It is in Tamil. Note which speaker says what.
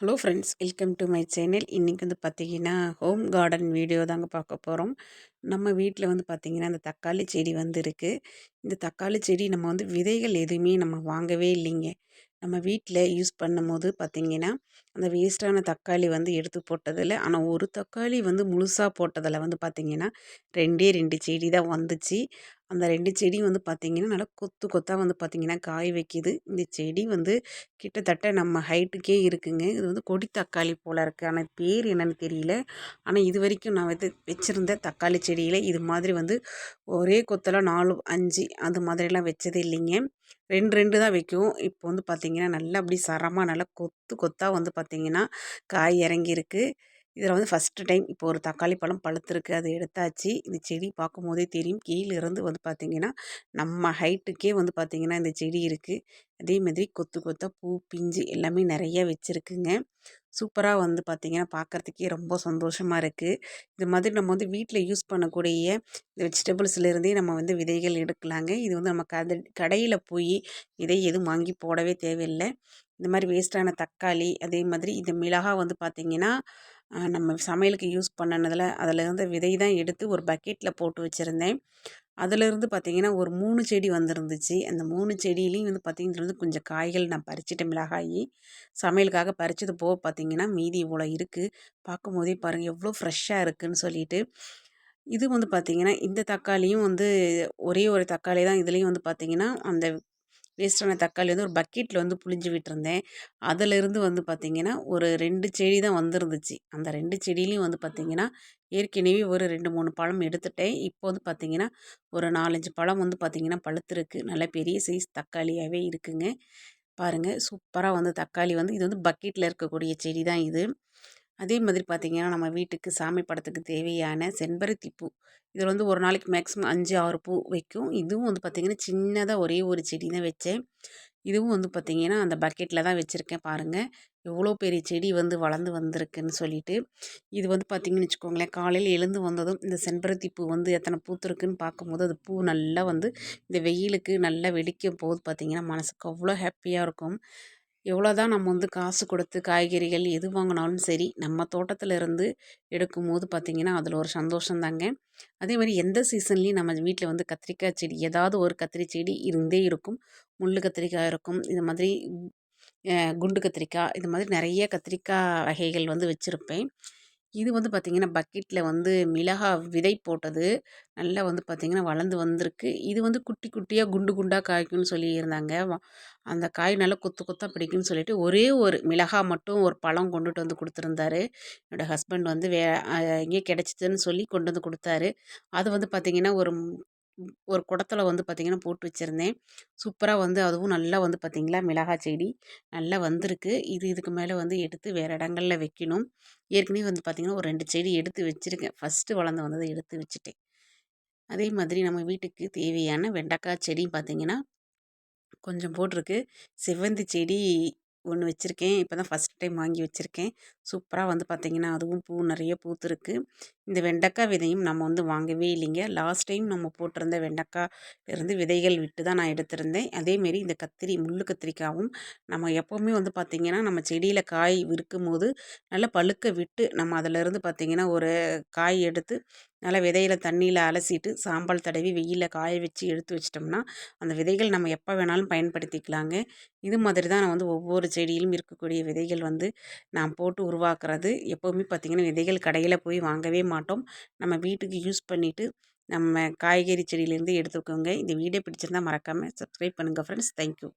Speaker 1: Hello friends welcome to my channel இன்றைக்கி வந்து பார்த்திங்கன்னா ஹோம் கார்டன் வீடியோ தாங்க பார்க்க போகிறோம் நம்ம வீட்டில் வந்து பார்த்திங்கன்னா அந்த தக்காளி செடி வந்து இருக்குது இந்த தக்காளி செடி நம்ம வந்து விதைகள் எதுவுமே நம்ம வாங்கவே இல்லைங்க. நம்ம வீட்டில் யூஸ் பண்ணும் போது பார்த்திங்கன்னா அந்த வேஸ்ட்டான தக்காளி வந்து எடுத்து போட்டதில் ஆனால் ஒரு தக்காளி வந்து முழுசாக போட்டதில் வந்து பார்த்திங்கன்னா ரெண்டே ரெண்டு செடி தான் வந்துச்சு. அந்த ரெண்டு செடியும் வந்து பார்த்திங்கன்னா நல்லா கொத்து கொத்தாக வந்து பார்த்திங்கன்னா காய் வைக்கிது. இந்த செடி வந்து கிட்டத்தட்ட நம்ம ஹைட்டுக்கே இருக்குங்க. இது வந்து கொடி தக்காளி போல் இருக்குது ஆனால் பேர் என்னென்னு தெரியல. ஆனால் இது வரைக்கும் நான் வந்து வச்சுருந்த தக்காளி செடியில் இது மாதிரி வந்து ஒரே கொத்தில் நாலு அஞ்சு அது மாதிரிலாம் வச்சதே இல்லைங்க. ரெண்டு ரெண்டு தான் வைக்கும். இப்போ வந்து பார்த்திங்கன்னா நல்லா அப்படி சரமாக நல்லா கொத்து கொத்து கொத்தாக வந்து பார்த்திங்கன்னா காய் இறங்கியிருக்கு. இதில் வந்து ஃபஸ்ட்டு டைம் இப்போ ஒரு தக்காளி பழம் பழுத்துருக்கு. அதை எடுத்தாச்சு. இந்த செடி பார்க்கும் போதே தெரியும். கீழே இருந்து வந்து பார்த்திங்கன்னா நம்ம ஹைட்டுக்கே வந்து பார்த்திங்கன்னா இந்த செடி இருக்குது அதே மாதிரி கொத்து கொத்தாக பூ பிஞ்சு எல்லாமே நிறைய வச்சுருக்குங்க. சூப்பராக வந்து பார்த்திங்கன்னா பார்க்குறதுக்கே ரொம்ப சந்தோஷமாக இருக்குது இது மாதிரி நம்ம வந்து வீட்டில் யூஸ் பண்ணக்கூடிய இந்த வெஜிடபிள்ஸ்லேருந்தே நம்ம வந்து விதைகள் எடுக்கலாங்க. இது வந்து நம்ம கதை கடையில் போய் விதை எதுவும் வாங்கி போடவே தேவையில்லை. இந்த மாதிரி வேஸ்ட்டான தக்காளி அதே மாதிரி இந்த மிளகாய் வந்து பார்த்திங்கன்னா நம்ம சமையலுக்கு யூஸ் பண்ணினதில் அதில் இருந்து விதை தான் எடுத்து ஒரு பக்கெட்டில் போட்டு வச்சுருந்தேன். அதிலிருந்து பார்த்திங்கன்னா ஒரு மூணு செடி வந்துருந்துச்சு. அந்த மூணு செடியிலையும் வந்து பார்த்திங்கன்னா கொஞ்சம் காய்கள் நான் பறிச்சிட்டேன் மிளகாய். சமையலுக்காக பறிச்சது போக பார்த்திங்கன்னா மீதி இவ்வளோ இருக்குது பார்க்கும் போதே பாருங்கள் எவ்வளோ ஃப்ரெஷ்ஷாக இருக்குதுன்னு சொல்லிட்டு. இது வந்து பார்த்திங்கன்னா இந்த தக்காளியும் வந்து ஒரே ஒரு தக்காளி தான். இதுலேயும் வந்து பார்த்திங்கன்னா அந்த வேஸ்ட்டான தக்காளி வந்து ஒரு பக்கெட்டில் வந்து புழிஞ்சு விட்டுருந்தேன். அதிலிருந்து வந்து பார்த்திங்கன்னா ஒரு ரெண்டு செடி தான் வந்துருந்துச்சு. அந்த ரெண்டு செடியிலையும் வந்து பார்த்திங்கன்னா ஏற்கனவே ஒரு ரெண்டு மூணு பழம் எடுத்துட்டேன். இப்போ வந்து பார்த்திங்கன்னா ஒரு நாலஞ்சு பழம் வந்து பார்த்திங்கன்னா பழுத்துருக்கு. நல்ல பெரிய சைஸ் தக்காளியாகவே இருக்குங்க. பாருங்கள் சூப்பராக வந்து தக்காளி வந்து இது வந்து பக்கெட்டில் இருக்கக்கூடிய செடி தான் இது. அதே மாதிரி பார்த்திங்கன்னா நம்ம வீட்டுக்கு சாமி படத்துக்கு தேவையான செம்பருத்தி பூ. இதில் வந்து ஒரு நாளைக்கு மேக்ஸிமம் அஞ்சு ஆறு பூ வைக்கும். இதுவும் வந்து பார்த்திங்கன்னா சின்னதாக ஒரே ஒரு செடி தான் வச்சேன். இதுவும் வந்து பார்த்திங்கன்னா அந்த பக்கெட்டில் தான் வச்சுருக்கேன் பாருங்கள் எவ்வளோ பெரிய செடி வந்து வளர்ந்து வந்திருக்குன்னு சொல்லிட்டு. இது வந்து பார்த்திங்கன்னு வச்சுக்கோங்களேன் காலையில் எழுந்து வந்ததும் இந்த செம்பருத்தி பூ வந்து எத்தனை பூத்துருக்குன்னு பார்க்கும்போது அது பூ நல்லா வந்து இந்த வெயிலுக்கு நல்லா வெடிக்கும் போது பார்த்திங்கன்னா மனசுக்கு அவ்வளோ ஹாப்பியாக இருக்கும். எவ்வளோ தான் நம்ம வந்து காசு கொடுத்து காய்கறிகள் எது வாங்கினாலும் சரி நம்ம தோட்டத்தில் இருந்து எடுக்கும்போது பார்த்திங்கன்னா அதில் ஒரு சந்தோஷம் தாங்க. அதே மாதிரி எந்த சீசன்லேயும் நம்ம வீட்டில் வந்து கத்திரிக்காய் செடி ஏதாவது ஒரு கத்திரி செடி இருந்தே இருக்கும். முள் கத்திரிக்காய் இருக்கும். இது மாதிரி குண்டு கத்திரிக்காய் இது மாதிரி நிறைய கத்திரிக்காய் வகைகள் வந்து வச்சுருப்பேன். இது வந்து பார்த்திங்கன்னா பக்கெட்டில் வந்து மிளகா விதை போட்டது. நல்லா வந்து பார்த்திங்கன்னா வளர்ந்து வந்திருக்கு. இது வந்து குட்டி குட்டியாக குண்டு குண்டாக காய்க்கும்னு சொல்லியிருந்தாங்க. அந்த காய் நல்லா கொத்து கொத்தாக பிடிக்கும்னு சொல்லிட்டு ஒரே ஒரு மிளகா மட்டும் ஒரு பழம் கொண்டுட்டு வந்து கொடுத்துருந்தாரு. என்னோடய ஹஸ்பண்ட் வந்து வே எங்கேயே கிடச்சிதுன்னு சொல்லி கொண்டு வந்து கொடுத்தாரு. அது வந்து பார்த்திங்கன்னா ஒரு ஒரு குடத்துல வந்து பார்த்திங்கன்னா போட்டு வச்சுருந்தேன். சூப்பராக வந்து அதுவும் நல்லா வந்து பார்த்திங்களா மிளகாய் செடி நல்லா வந்திருக்கு. இது இதுக்கு மேலே வந்து எடுத்து வேறு இடங்களில் வைக்கணும். ஏற்கனவே வந்து பார்த்திங்கன்னா ஒரு ரெண்டு செடி எடுத்து வச்சுருக்கேன். ஃபஸ்ட்டு வளர்ந்து வந்ததை எடுத்து வச்சுட்டேன். அதே மாதிரி நம்ம வீட்டுக்கு தேவையான வெண்டைக்காய் செடி பார்த்திங்கன்னா கொஞ்சம் போட்டிருக்கு. செவ்வந்தி செடி ஒன்று வச்சுருக்கேன். இப்போ தான் ஃபஸ்ட் டைம் வாங்கி வச்சுருக்கேன். சூப்பராக வந்து பார்த்திங்கன்னா அதுவும் பூ நிறைய பூத்துருக்கு. இந்த வெண்டைக்காய் விதையும் நம்ம வந்து வாங்கவே இல்லைங்க. லாஸ்ட் டைம் நம்ம போட்டிருந்த வெண்டைக்காய் இருந்து விதைகள் விட்டு தான் நான் எடுத்திருந்தேன். அதேமாரி இந்த கத்திரி முள் கத்திரிக்காவும் நம்ம எப்போவுமே வந்து பார்த்திங்கன்னா நம்ம செடியில் காய் விற்கும் போது நல்லா பழுக்க விட்டு நம்ம அதிலேருந்து பார்த்திங்கன்னா ஒரு காய் எடுத்து நல்லா விதையில் தண்ணியில் அலசிட்டு சாம்பல் தடவி வெயிலில் காய வச்சு எடுத்து வச்சிட்டோம்னா அந்த விதைகள் நம்ம எப்போ வேணாலும் பயன்படுத்திக்கலாங்க. இது மாதிரி தான் நான் வந்து ஒவ்வொரு செடியிலும் இருக்கக்கூடிய விதைகள் வந்து நான் போட்டு உருவாக்குறது. எப்போவுமே பார்த்திங்கன்னா விதைகள் கடையில் போய் வாங்கவே மாட்டோம். நம்ம வீட்டுக்கு யூஸ் பண்ணிவிட்டு நம்ம காய்கறி செடியிலேருந்து எடுத்துக்கோங்க. இந்த வீடியோ பிடிச்சிருந்தால் மறக்காமல் சப்ஸ்கிரைப் பண்ணுங்கள் ஃப்ரெண்ட்ஸ் தேங்க்யூ